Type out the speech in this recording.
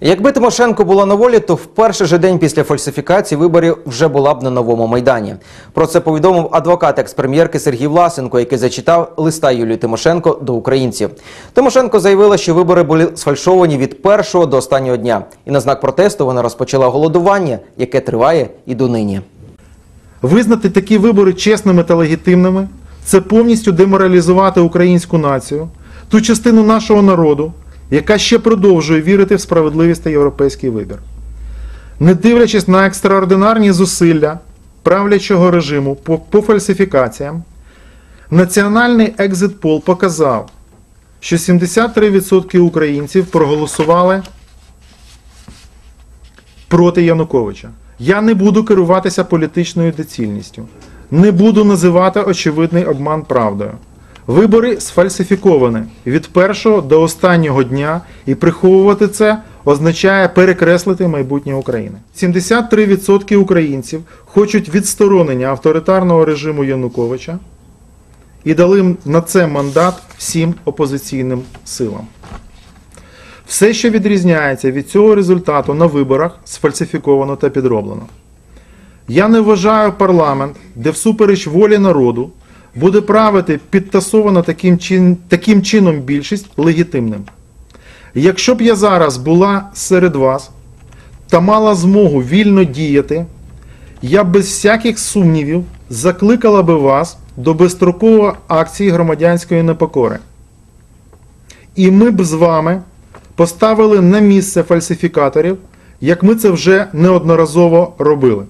Якби Тимошенко була на волі, то в перший же день після фальсифікації виборів вже була б на новому майдані. Про це повідомив адвокат експрем'єрки Сергій Власенко, який зачитав листа Юлії Тимошенко до українців. Тимошенко заявила, що вибори були сфальшовані від першого до останнього дня, і на знак протесту вона розпочала голодування, яке триває і донині. Визнати такі вибори чесними та легітимними це повністю деморалізувати українську націю, ту частину нашого народу, яка ще продовжує вірити в справедливість та європейський вибір. Не дивлячись на екстраординарні зусилля правлячого режиму по, по фальсифікаціям, національний екзит-пол показав, що 73% українців проголосували проти Януковича. Я не буду керуватися політичною доцільністю, не буду називати очевидний обман правдою. Вибори сфальсифіковані від першого до останнього дня, і приховувати це означає перекреслити майбутнє України. 73% українців хочуть відсторонення авторитарного режиму Януковича і дали на це мандат всім опозиційним силам. Все, що відрізняється від цього результату на виборах, сфальсифіковано та підроблено. Я не вважаю парламент, де всупереч волі народу буде правити підтасовано таким, чин, таким чином більшість легітимним. Якщо б я зараз була серед вас та мала змогу вільно діяти, я без всяких сумнівів закликала би вас до безстрокової акції громадянської непокори. І ми б з вами поставили на місце фальсифікаторів, як ми це вже неодноразово робили.